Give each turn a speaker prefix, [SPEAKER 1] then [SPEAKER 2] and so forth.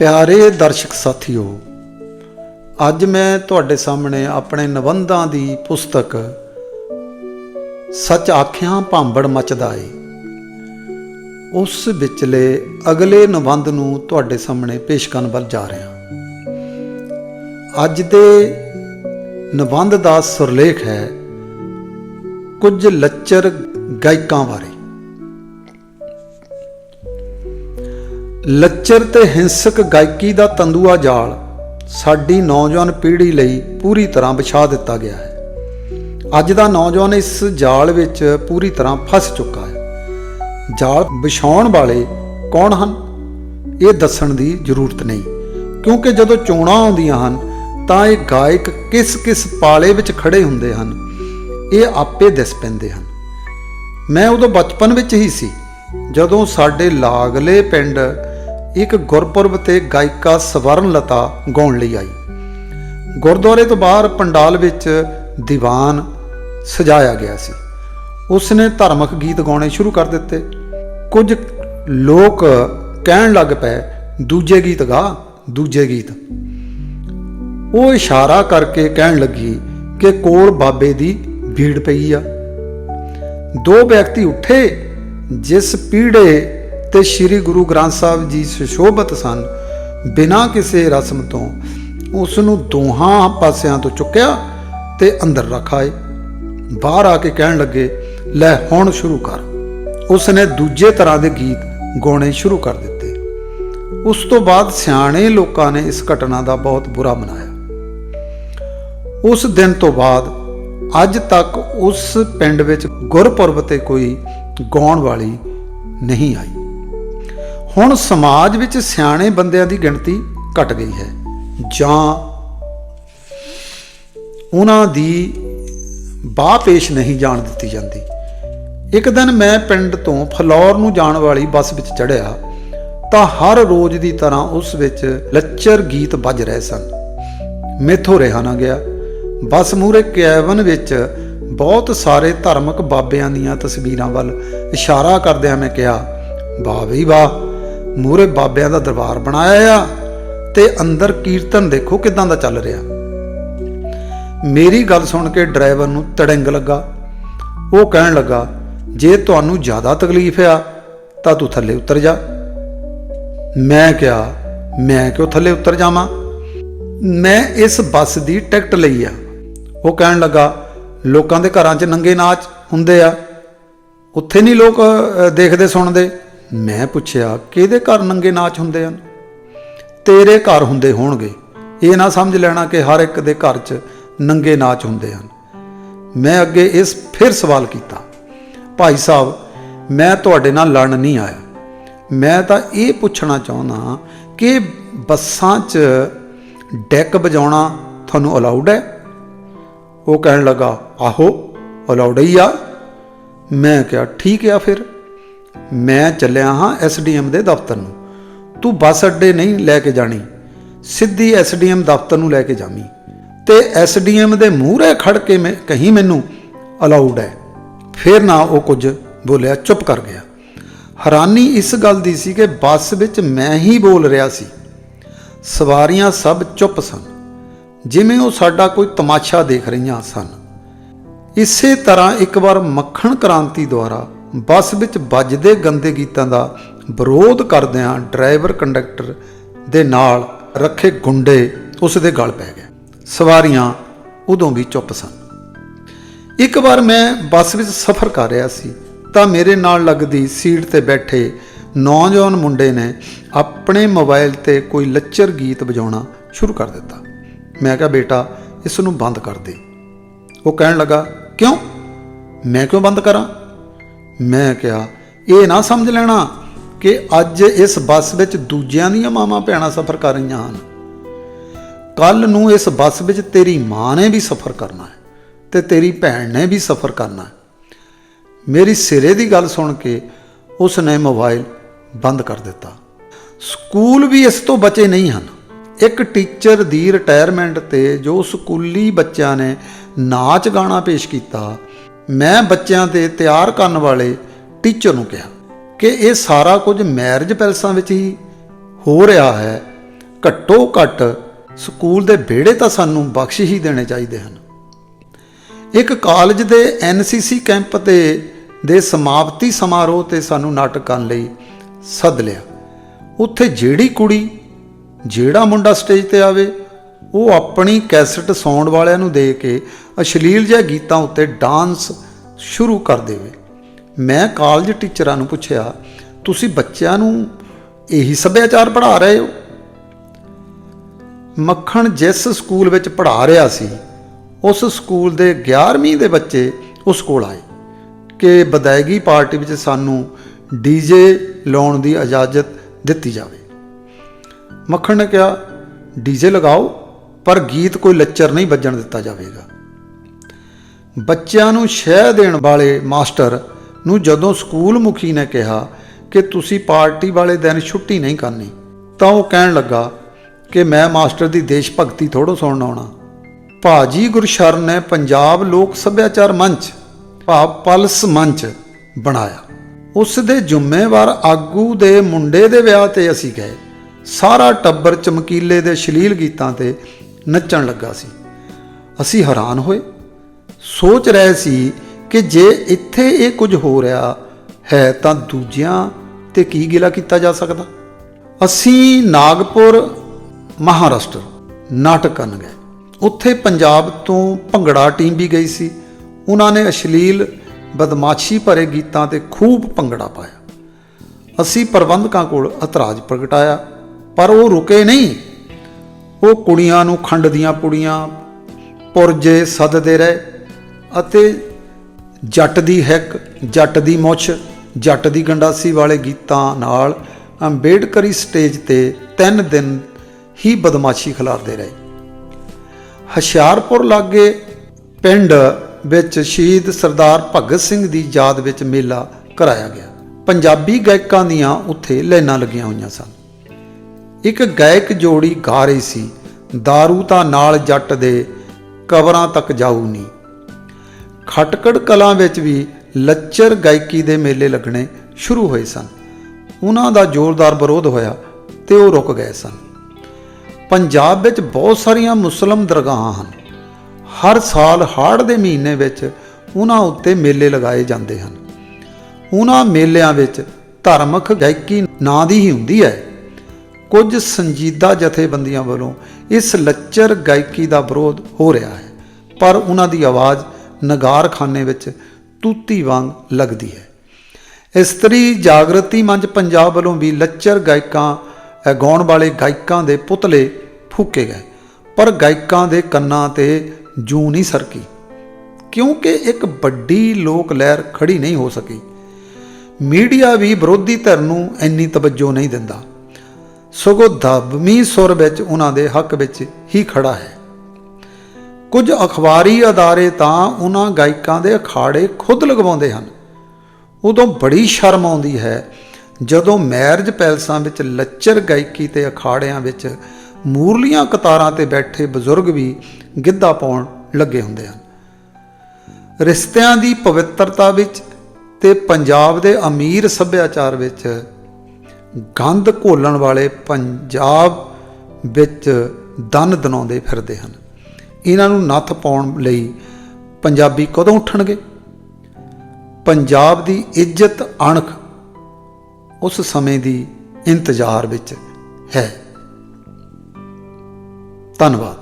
[SPEAKER 1] ਪਿਆਰੇ ਦਰਸ਼ਕ ਸਾਥੀਓ, ਅੱਜ ਮੈਂ ਤੁਹਾਡੇ ਸਾਹਮਣੇ ਆਪਣੇ ਨਿਬੰਧਾਂ ਦੀ ਪੁਸਤਕ ਸੱਚ ਆਖਿਆਂ ਭਾਂਬੜ ਮਚਦਾ ਏ। ਉਸ ਵਿਚਲੇ ਅਗਲੇ ਨਿਬੰਧ ਨੂੰ ਤੁਹਾਡੇ ਸਾਹਮਣੇ ਪੇਸ਼ ਕਰਨ ਵੱਲ ਜਾ ਰਿਹਾ ਅੱਜ ਦੇ ਨਿਬੰਧ ਦਾ ਸੁਰਲੇਖ ਹੈ ਕੁਝ ਲੱਚਰ ਗਾਇਕਾਂ ਬਾਰੇ। ਲੱਚਰ ਤੇ ਹਿੰਸਕ ਗਾਇਕੀ ਦਾ ਤੰਦੂਆ ਜਾਲ ਸਾਡੀ ਨੌਜਵਾਨ ਪੀੜ੍ਹੀ ਲਈ ਪੂਰੀ ਤਰ੍ਹਾਂ ਵਿਛਾ ਦਿੱਤਾ ਗਿਆ ਹੈ। ਅੱਜ ਦਾ ਨੌਜਵਾਨ ਇਸ ਜਾਲ ਵਿੱਚ ਪੂਰੀ ਤਰ੍ਹਾਂ ਫਸ ਚੁੱਕਾ ਹੈ। ਜਾਲ ਵਿਛਾਉਣ ਵਾਲੇ ਕੌਣ ਹਨ? ਇਹ ਦੱਸਣ ਦੀ ਜ਼ਰੂਰਤ ਨਹੀਂ, ਕਿਉਂਕਿ ਜਦੋਂ ਚੋਣਾਂ ਆਉਂਦੀਆਂ ਹਨ, ਤਾਂ ਇਹ ਗਾਇਕ ਕਿਸ-ਕਿਸ ਪਾਲੇ ਵਿੱਚ ਖੜੇ ਹੁੰਦੇ ਹਨ, ਇਹ ਆਪੇ ਦਿਸ ਪੈਂਦੇ ਹਨ। ਮੈਂ ਉਦੋਂ ਬਚਪਨ ਵਿੱਚ ਹੀ ਸੀ, ਜਦੋਂ ਸਾਡੇ ਲਾਗਲੇ ਪਿੰਡ ਇੱਕ ਗੁਰਪੁਰਬ ਤੇ ਗਾਇਕਾ ਸਵਰਨ ਲਤਾ ਗਾਉਣ ਲਈ ਆਈ। ਗੁਰਦੁਆਰੇ ਤੋਂ ਬਾਹਰ ਪੰਡਾਲ ਵਿੱਚ ਦੀਵਾਨ ਸਜਾਇਆ ਗਿਆ ਸੀ। ਉਸਨੇ ਧਾਰਮਿਕ ਗੀਤ ਗਾਉਣੇ ਸ਼ੁਰੂ ਕਰ ਦਿੱਤੇ। ਕੁਝ ਲੋਕ ਕਹਿਣ ਲੱਗ ਪਏ, ਦੂਜੇ ਗੀਤ ਗਾ, ਦੂਜੇ ਗੀਤ। ਉਹ ਇਸ਼ਾਰਾ ਕਰਕੇ ਕਹਿਣ ਲੱਗੀ ਕਿ ਕੋਲ ਬਾਬੇ ਦੀ ਭੀੜ ਪਈ ਆ। ਦੋ ਵਿਅਕਤੀ ਉੱਠੇ, ਜਿਸ ਪੀੜੇ ਤੇ ਸ੍ਰੀ ਗੁਰੂ ਗ੍ਰੰਥ ਸਾਹਿਬ ਜੀ ਸੁਸ਼ੋਭਿਤ ਸਨ, ਬਿਨਾਂ ਕਿਸੇ ਰਸਮ ਤੋਂ ਉਸ ਨੂੰ ਦੋਹਾਂ ਪਾਸਿਆਂ ਤੋਂ ਚੁੱਕਿਆ ਤੇ ਅੰਦਰ ਰੱਖਾਏ ਬਾਹਰ ਆ ਕੇ ਕਹਿਣ ਲੱਗੇ, ਲੈ ਹੁਣ ਸ਼ੁਰੂ ਕਰ। ਉਸ ਨੇ ਦੂਜੇ ਤਰ੍ਹਾਂ ਦੇ ਗੀਤ ਗਾਉਣੇ ਸ਼ੁਰੂ ਕਰ ਦਿੱਤੇ। ਉਸ ਤੋਂ ਬਾਅਦ ਸਿਆਣੇ ਲੋਕਾਂ ਨੇ ਇਸ ਘਟਨਾ ਦਾ ਬਹੁਤ ਬੁਰਾ ਮਨਾਇਆ। ਉਸ ਦਿਨ ਤੋਂ ਬਾਅਦ ਅੱਜ ਤੱਕ ਉਸ ਪਿੰਡ ਵਿੱਚ ਗੁਰਪੁਰਬ ਤੇ ਕੋਈ ਗਾਉਣ ਵਾਲੀ ਨਹੀਂ ਆਈ। ਹੁਣ ਸਮਾਜ ਵਿੱਚ ਸਿਆਣੇ ਬੰਦਿਆਂ ਦੀ ਗਿਣਤੀ ਘਟ ਗਈ ਹੈ। ਜਾਂ ਉਹਨਾਂ ਦੀ ਬਾਹ ਪੇਸ਼ ਨਹੀਂ ਜਾਣ ਦਿੱਤੀ ਜਾਂਦੀ। ਇੱਕ ਦਿਨ ਮੈਂ ਪਿੰਡ ਤੋਂ ਫਲੌਰ ਨੂੰ ਜਾਣ ਵਾਲੀ ਬੱਸ ਵਿੱਚ ਚੜ੍ਹਿਆ, ਤਾਂ ਹਰ ਰੋਜ਼ ਦੀ ਤਰ੍ਹਾਂ ਉਸ ਵਿੱਚ ਲੱਚਰ ਗੀਤ ਵੱਜ ਰਹੇ ਸਨ। ਮੇਥੋਂ ਰਿਹਾ ਨਾ ਗਿਆ। ਬੱਸ ਮੂਰੇ ਕੈਬਨ ਵਿੱਚ ਬਹੁਤ ਸਾਰੇ ਧਾਰਮਿਕ ਬਾਬਿਆਂ ਦੀਆਂ ਤਸਵੀਰਾਂ ਵੱਲ ਇਸ਼ਾਰਾ ਕਰਦਿਆਂ ਮੈਂ ਕਿਹਾ, ਵਾਹ ਵੀ ਵਾਹ ਮੂਰੇ ਬਾਬਿਆਂ ਦਾ ਦਰਬਾਰ ਬਣਾਇਆ ਆ ਤੇ ਅੰਦਰ ਕੀਰਤਨ ਦੇਖੋ ਕਿਦਾਂ ਦਾ ਚੱਲ ਰਿਹਾ। ਮੇਰੀ ਗੱਲ ਸੁਣ ਕੇ ਡਰਾਈਵਰ ਨੂੰ ਤੜੰਗ ਲੱਗਾ। ਉਹ ਕਹਿਣ ਲੱਗਾ, ਜੇ ਤੁਹਾਨੂੰ ਜ਼ਿਆਦਾ ਤਕਲੀਫ ਆ, ਤਾਂ ਤੂੰ ਥੱਲੇ ਉਤਰ ਜਾ। ਮੈਂ ਕਿਹਾ, ਮੈਂ ਕਿਉਂ ਥੱਲੇ ਉਤਰ ਜਾਵਾਂ? ਮੈਂ ਇਸ ਬੱਸ ਦੀ ਟਿਕਟ ਲਈ ਆ। ਉਹ ਕਹਿਣ ਲੱਗਾ, ਲੋਕਾਂ ਦੇ ਘਰਾਂ 'ਚ ਨੰਗੇ ਨਾਚ ਹੁੰਦੇ ਆ। ਉੱਥੇ ਨਹੀਂ ਲੋਕ ਦੇਖਦੇ, ਸੁਣਦੇ। ਮੈਂ ਪੁੱਛਿਆ, ਕਿਹਦੇ ਘਰ ਨੰਗੇ ਨਾਚ ਹੁੰਦੇ ਹਨ? ਤੇਰੇ ਘਰ ਹੁੰਦੇ ਹੋਣਗੇ। ਇਹ ਨਾ ਸਮਝ ਲੈਣਾ ਕਿ ਹਰ ਇੱਕ ਦੇ ਘਰ 'ਚ ਨੰਗੇ ਨਾਚ ਹੁੰਦੇ ਹਨ। ਮੈਂ ਅੱਗੇ ਇਸ ਫਿਰ ਸਵਾਲ ਕੀਤਾ, ਭਾਈ ਸਾਹਿਬ, ਮੈਂ ਤੁਹਾਡੇ ਨਾਲ ਲੜਨ ਨਹੀਂ ਆਇਆ। ਮੈਂ ਤਾਂ ਇਹ ਪੁੱਛਣਾ ਚਾਹੁੰਦਾ ਕਿ ਬੱਸਾਂ 'ਚ ਡੈਕ ਵਜਾਉਣਾ ਤੁਹਾਨੂੰ ਅਲਾਉਡ ਹੈ? ਉਹ ਕਹਿਣ ਲੱਗਾ, ਆਹੋ ਅਲਾਉਡ ਹੀ ਆ। ਮੈਂ ਕਿਹਾ, ਠੀਕ ਆ ਫਿਰ। ਮੈਂ ਚੱਲਿਆ ਹਾਂ ਐਸਡੀਐਮ ਦੇ ਦਫ਼ਤਰ ਨੂੰ। ਤੂੰ ਬੱਸ ਅੱਡੇ ਨਹੀਂ ਲੈ ਕੇ ਜਾਣੀ। ਸਿੱਧੀ ਐਸਡੀਐਮ ਦਫ਼ਤਰ ਨੂੰ ਲੈ ਕੇ ਜਾਵੀਂ। ਤੇ ਐਸਡੀਐਮ ਦੇ ਮੂਹਰੇ ਖੜ ਕੇ ਮੈਂ ਕਹੀਂ ਮੈਨੂੰ ਅਲਾਉਡ ਹੈ। ਫਿਰ ਨਾ ਉਹ ਕੁਝ ਬੋਲਿਆ, ਚੁੱਪ ਕਰ ਗਿਆ। ਹੈਰਾਨੀ ਇਸ ਗੱਲ ਦੀ ਸੀ ਕਿ ਬੱਸ ਵਿੱਚ ਮੈਂ ਹੀ ਬੋਲ ਰਿਹਾ ਸੀ। ਸਵਾਰੀਆਂ ਸਭ ਚੁੱਪ ਸਨ। ਜਿਵੇਂ ਉਹ ਸਾਡਾ ਕੋਈ ਤਮਾਸ਼ਾ ਦੇਖ ਰਹੀਆਂ ਸਨ। ਇਸੇ ਤਰ੍ਹਾਂ ਇੱਕ ਵਾਰ ਮੱਖਣ ਕ੍ਰਾਂਤੀ ਦੁਆਰਾ ਬੱਸ ਵਿੱਚ ਵੱਜਦੇ ਗੰਦੇ ਗੀਤਾਂ ਦਾ ਵਿਰੋਧ ਕਰਦਿਆਂ ਡਰਾਈਵਰ ਕੰਡਕਟਰ ਦੇ ਨਾਲ ਰੱਖੇ ਗੁੰਡੇ ਉਸ ਦੇ ਗਲ ਪੈ ਗਏ। ਸਵਾਰੀਆਂ ਉਦੋਂ ਵੀ ਚੁੱਪ ਸਨ। ਇੱਕ ਵਾਰ ਮੈਂ ਬੱਸ ਵਿੱਚ ਸਫ਼ਰ ਕਰ ਰਿਹਾ ਸੀ ਤਾਂ ਮੇਰੇ ਨਾਲ ਲੱਗਦੀ ਸੀਟ ਤੇ ਬੈਠੇ ਨੌਜਵਾਨ ਮੁੰਡੇ ਨੇ ਆਪਣੇ ਮੋਬਾਈਲ ਤੇ ਕੋਈ ਲੱਚਰ ਗੀਤ ਵਜਾਉਣਾ ਸ਼ੁਰੂ ਕਰ ਦਿੱਤਾ। ਮੈਂ ਕਿਹਾ, ਬੇਟਾ, ਇਸ ਨੂੰ ਬੰਦ ਕਰ ਦੇ। ਉਹ ਕਹਿਣ ਲੱਗਾ, ਕਿਉਂ? ਮੈਂ ਕਿਉਂ ਬੰਦ ਕਰਾਂ? ਮੈਂ ਕਿਹਾ, ਇਹ ਨਾ ਸਮਝ ਲੈਣਾ ਕਿ ਅੱਜ ਇਸ ਬੱਸ ਵਿੱਚ ਦੂਜਿਆਂ ਦੀਆਂ ਮਾਵਾਂ ਭੈਣਾਂ ਸਫ਼ਰ ਕਰ ਰਹੀਆਂ ਹਨ। ਕੱਲ ਨੂੰ ਇਸ ਬੱਸ ਵਿੱਚ ਤੇਰੀ ਮਾਂ ਨੇ ਵੀ ਸਫ਼ਰ ਕਰਨਾ ਹੈ ਤੇ ਤੇਰੀ ਭੈਣ ਨੇ ਵੀ ਸਫ਼ਰ ਕਰਨਾ ਹੈ। ਮੇਰੀ ਸਿਰੇ ਦੀ ਗੱਲ ਸੁਣ ਕੇ ਉਸ ਨੇ ਮੋਬਾਈਲ ਬੰਦ ਕਰ ਦਿੱਤਾ। ਸਕੂਲ ਵੀ ਇਸ ਤੋਂ ਬਚੇ ਨਹੀਂ ਹਨ। ਇੱਕ ਟੀਚਰ ਦੀ ਰਿਟਾਇਰਮੈਂਟ ਤੇ ਜੋ ਸਕੂਲੀ ਬੱਚਿਆਂ ਨੇ ਨਾਚ ਗਾਣਾ ਪੇਸ਼ ਕੀਤਾ ਮੈਂ ਬੱਚਿਆਂ ਦੇ ਤਿਆਰ ਕਰਨ ਵਾਲੇ ਟੀਚਰ ਨੂੰ ਕਿਹਾ ਕਿ ਇਹ ਸਾਰਾ ਕੁਝ ਮੈਰਿਜ ਪੈਲਸਾਂ ਵਿੱਚ ਹੀ ਹੋ ਰਿਹਾ ਹੈ। ਘੱਟੋ ਘੱਟ ਸਕੂਲ ਦੇ ਵਿਹੜੇ ਤਾਂ ਸਾਨੂੰ ਬਖਸ਼ ਹੀ ਦੇਣੇ ਚਾਹੀਦੇ ਹਨ। ਇੱਕ ਕਾਲਜ ਦੇ ਐਨਸੀਸੀ ਕੈਂਪ ਤੇ, ਦੇ ਸਮਾਪਤੀ ਸਮਾਰੋਹ ਤੇ ਸਾਨੂੰ ਨਾਟਕ ਕਰਨ ਲਈ ਸੱਦ ਲਿਆ। ਉੱਥੇ ਜਿਹੜੀ ਕੁੜੀ, ਜਿਹੜਾ ਮੁੰਡਾ ਸਟੇਜ ਤੇ ਆਵੇ, ਉਹ ਆਪਣੀ ਕੈਸਟ ਸਾਊਂਡ ਵਾਲਿਆਂ ਨੂੰ ਦੇ ਕੇ ਅਸ਼ਲੀਲ ਜਿਹੇ ਗੀਤਾਂ ਉੱਤੇ ਡਾਂਸ ਸ਼ੁਰੂ ਕਰ ਦੇਵੇ। ਮੈਂ ਕਾਲਜ ਟੀਚਰਾਂ ਨੂੰ ਪੁੱਛਿਆ, ਤੁਸੀਂ ਬੱਚਿਆਂ ਨੂੰ ਇਹੀ ਸੱਭਿਆਚਾਰ ਪੜ੍ਹਾ ਰਹੇ ਹੋ? ਮੱਖਣ ਜਿਸ ਸਕੂਲ ਵਿੱਚ ਪੜ੍ਹਾ ਰਿਹਾ ਸੀ, ਉਸ ਸਕੂਲ ਦੇ 11ਵੀਂ ਦੇ ਬੱਚੇ ਉਸ ਕੋਲ ਆਏ ਕਿ ਵਿਦਾਇਗੀ ਪਾਰਟੀ ਵਿੱਚ ਸਾਨੂੰ ਡੀਜੇ ਲਾਉਣ ਦੀ ਇਜਾਜ਼ਤ ਦਿੱਤੀ ਜਾਵੇ। ਮੱਖਣ ਨੇ ਕਿਹਾ ਡੀਜੇ ਲਗਾਓ, ਪਰ ਗੀਤ ਕੋਈ ਲੱਚਰ ਨਹੀਂ ਵੱਜਣ ਦਿੱਤਾ ਜਾਵੇਗਾ। ਬੱਚਿਆਂ ਨੂੰ ਸ਼ਹਿ ਦੇਣ ਵਾਲੇ ਮਾਸਟਰ ਨੂੰ ਜਦੋਂ ਸਕੂਲ ਮੁਖੀ ਨੇ ਕਿਹਾ ਕਿ ਤੁਸੀਂ ਪਾਰਟੀ ਵਾਲੇ ਦਿਨ ਛੁੱਟੀ ਨਹੀਂ ਕਰਨੀ, ਤਾਂ ਉਹ ਕਹਿਣ ਲੱਗਾ ਕਿ ਮੈਂ ਮਾਸਟਰ ਦੀ ਦੇਸ਼ ਭਗਤੀ ਥੋੜੋ ਸੁਣਨ ਆਉਣਾ। ਭਾਜੀ ਗੁਰਸ਼ਰਨ ਨੇ ਪੰਜਾਬ ਲੋਕ ਸੱਭਿਆਚਾਰ ਮੰਚ, ਭਾਵ ਪਲਸ ਮੰਚ ਬਣਾਇਆ। ਉਸ ਦੇ ਜ਼ਿੰਮੇਵਾਰ ਆਗੂ ਦੇ ਮੁੰਡੇ ਦੇ ਵਿਆਹ ਤੇ ਅਸੀਂ ਗਏ। ਸਾਰਾ ਟੱਬਰ ਚਮਕੀਲੇ ਦੇ ਸ਼ਲੀਲ ਗੀਤਾਂ ਤੇ ਨੱਚਣ ਲੱਗਾ ਸੀ। ਅਸੀਂ ਹੈਰਾਨ ਹੋਏ ਸੋਚ ਰਹੇ ਸੀ ਕਿ ਜੇ ਇੱਥੇ ਇਹ ਕੁਝ ਹੋ ਰਿਹਾ ਹੈ ਤਾਂ ਦੂਜਿਆਂ ਤੇ ਕੀ ਗਿਲਾ ਕੀਤਾ ਜਾ ਸਕਦਾ? ਅਸੀਂ ਨਾਗਪੁਰ ਮਹਾਰਾਸ਼ਟਰ ਨਾਟਕ ਕਰਨ ਗਏ। ਉੱਥੇ ਪੰਜਾਬ ਤੋਂ ਭੰਗੜਾ ਟੀਮ ਵੀ ਗਈ ਸੀ। ਉਹਨਾਂ ਨੇ ਅਸ਼ਲੀਲ ਬਦਮਾਸ਼ੀ ਭਰੇ ਗੀਤਾਂ ਤੇ ਖੂਬ ਭੰਗੜਾ ਪਾਇਆ। ਅਸੀਂ ਪ੍ਰਬੰਧਕਾਂ ਕੋਲ ਇਤਰਾਜ਼ ਪ੍ਰਗਟਾਇਆ, ਪਰ ਉਹ ਰੁਕੇ ਨਹੀਂ। ਉਹ ਕੁੜੀਆਂ ਨੂੰ ਖੰਡ ਦੀਆਂ ਪੁੜੀਆਂ ਪੁਰਜੇ ਸੱਦਦੇ ਰਹੇ। ਅਤੇ ਜੱਟ ਦੀ ਹੈਕ, ਜੱਟ ਦੀ ਮੁੱਛ, ਜੱਟ ਦੀ ਗੰਡਾਸੀ ਵਾਲੇ ਗੀਤਾਂ ਨਾਲ ਅੰਬੇਡਕਰੀ ਸਟੇਜ ਤੇ ਤਿੰਨ ਦਿਨ ਹੀ ਬਦਮਾਸ਼ੀ ਖਿਲਾਰਦੇ ਰਹੇ। ਹੁਸ਼ਿਆਰਪੁਰ ਲਾਗੇ ਪਿੰਡ ਵਿੱਚ ਸ਼ਹੀਦ ਸਰਦਾਰ ਭਗਤ ਸਿੰਘ ਦੀ ਯਾਦ ਵਿੱਚ ਮੇਲਾ ਕਰਾਇਆ ਗਿਆ। ਪੰਜਾਬੀ ਗਾਇਕਾਂ ਦੀਆਂ ਉੱਥੇ ਲਾਈਨਾਂ ਲੱਗੀਆਂ ਹੋਈਆਂ ਸਨ। ਇੱਕ ਗਾਇਕ ਜੋੜੀ ਗਾ ਰਹੀ ਸੀ दारू ਤਾਂ ਨਾਲ ਜੱਟ ਦੇ ਕਬਰਾਂ ਤੱਕ ਜਾਊ ਨਹੀਂ ਖਟਕੜ ਕਲਾਂ ਵਿੱਚ ਵੀ ਲੱਚਰ ਗਾਇਕੀ ਦੇ ਮੇਲੇ ਲੱਗਣੇ ਸ਼ੁਰੂ ਹੋਏ ਸਨ। ਉਹਨਾਂ ਦਾ ਜ਼ੋਰਦਾਰ ਵਿਰੋਧ ਹੋਇਆ ਤੇ ਉਹ ਰੁਕ ਗਏ ਸਨ। ਪੰਜਾਬ ਵਿੱਚ ਬਹੁਤ ਸਾਰੀਆਂ ਮੁਸਲਮ ਦਰਗਾਹਾਂ ਹਨ। ਹਰ ਸਾਲ ਹਾੜ ਦੇ ਮਹੀਨੇ ਵਿੱਚ ਉਹਨਾਂ ਉੱਤੇ ਮੇਲੇ ਲਗਾਏ ਜਾਂਦੇ ਹਨ। ਉਹਨਾਂ ਮੇਲਿਆਂ ਵਿੱਚ ਧਾਰਮਿਕ ਗਾਇਕੀ ਨਾਂ ਦੀ ਹੀ ਹੁੰਦੀ ਹੈ। ਕੁਝ ਸੰਜੀਦਾ ਜਥੇਬੰਦੀਆਂ ਵੱਲੋਂ ਇਸ ਲੱਚਰ ਗਾਇਕੀ ਦਾ ਵਿਰੋਧ ਹੋ ਰਿਹਾ ਹੈ। ਪਰ ਉਹਨਾਂ ਦੀ ਆਵਾਜ਼ ਨਗਾਰਖਾਨੇ ਵਿੱਚ ਤੂਤੀ ਵਾਂਗ ਲੱਗਦੀ ਹੈ। ਇਸਤਰੀ ਜਾਗਰਤੀ ਮੰਚ ਪੰਜਾਬ ਵੱਲੋਂ ਵੀ ਲੱਚਰ ਗਾਇਕਾਂ ਅ, ਗਾਉਣ ਵਾਲੇ ਗਾਇਕਾਂ ਦੇ ਪੁਤਲੇ ਫੂਕੇ ਗਏ। ਪਰ ਗਾਇਕਾਂ ਦੇ ਕੰਨਾਂ ਤੇ ਜੂ ਨਹੀਂ ਸਰਕੀ ਕਿਉਂਕਿ ਇੱਕ ਵੱਡੀ ਲੋਕ ਲਹਿਰ ਖੜੀ ਨਹੀਂ ਹੋ ਸਕੀ। ਮੀਡੀਆ ਵੀ ਵਿਰੋਧੀ ਧਿਰ ਨੂੰ ਇੰਨੀ ਤਵੱਜੋ ਨਹੀਂ ਦਿੰਦਾ। ਸਗੋਂ ਦਬਮੀ ਸੁਰ ਵਿੱਚ ਉਹਨਾਂ ਦੇ ਹੱਕ ਵਿੱਚ ਹੀ ਖੜਾ ਹੈ। ਕੁਝ ਅਖਬਾਰੀ ਅਦਾਰੇ ਤਾਂ ਉਹਨਾਂ ਗਾਇਕਾਂ ਦੇ ਅਖਾੜੇ ਖੁਦ ਲਗਵਾਉਂਦੇ ਹਨ। ਉਦੋਂ ਬੜੀ ਸ਼ਰਮ ਆਉਂਦੀ ਹੈ ਜਦੋਂ ਮੈਰਿਜ ਪੈਲਸਾਂ ਵਿੱਚ ਲੱਚਰ ਗਾਇਕੀ ਤੇ ਅਖਾੜਿਆਂ ਵਿੱਚ ਮੂਰਲੀਆਂ ਕਤਾਰਾਂ ਤੇ ਬੈਠੇ ਬਜ਼ੁਰਗ ਵੀ ਗਿੱਧਾ ਪਾਉਣ ਲੱਗੇ ਹੁੰਦੇ ਹਨ। ਰਿਸ਼ਤਿਆਂ ਦੀ ਪਵਿੱਤਰਤਾ ਵਿੱਚ ਤੇ ਪੰਜਾਬ ਦੇ ਅਮੀਰ ਸੱਭਿਆਚਾਰ ਵਿੱਚ ਗੰਧ ਘੋਲਣ ਵਾਲੇ ਪੰਜਾਬ ਵਿੱਚ ਦਨ ਦਨਾਉਂਦੇ ਫਿਰਦੇ ਹਨ। ਇਹਨਾਂ ਨੂੰ ਨੱਥ ਪਾਉਣ ਲਈ ਪੰਜਾਬੀ ਕਦੋਂ ਉੱਠਣਗੇ? ਪੰਜਾਬ ਦੀ ਇੱਜ਼ਤ ਅਣਖ ਉਸ ਸਮੇਂ ਦੀ ਇੰਤਜ਼ਾਰ ਵਿੱਚ ਹੈ। ਧੰਨਵਾਦ।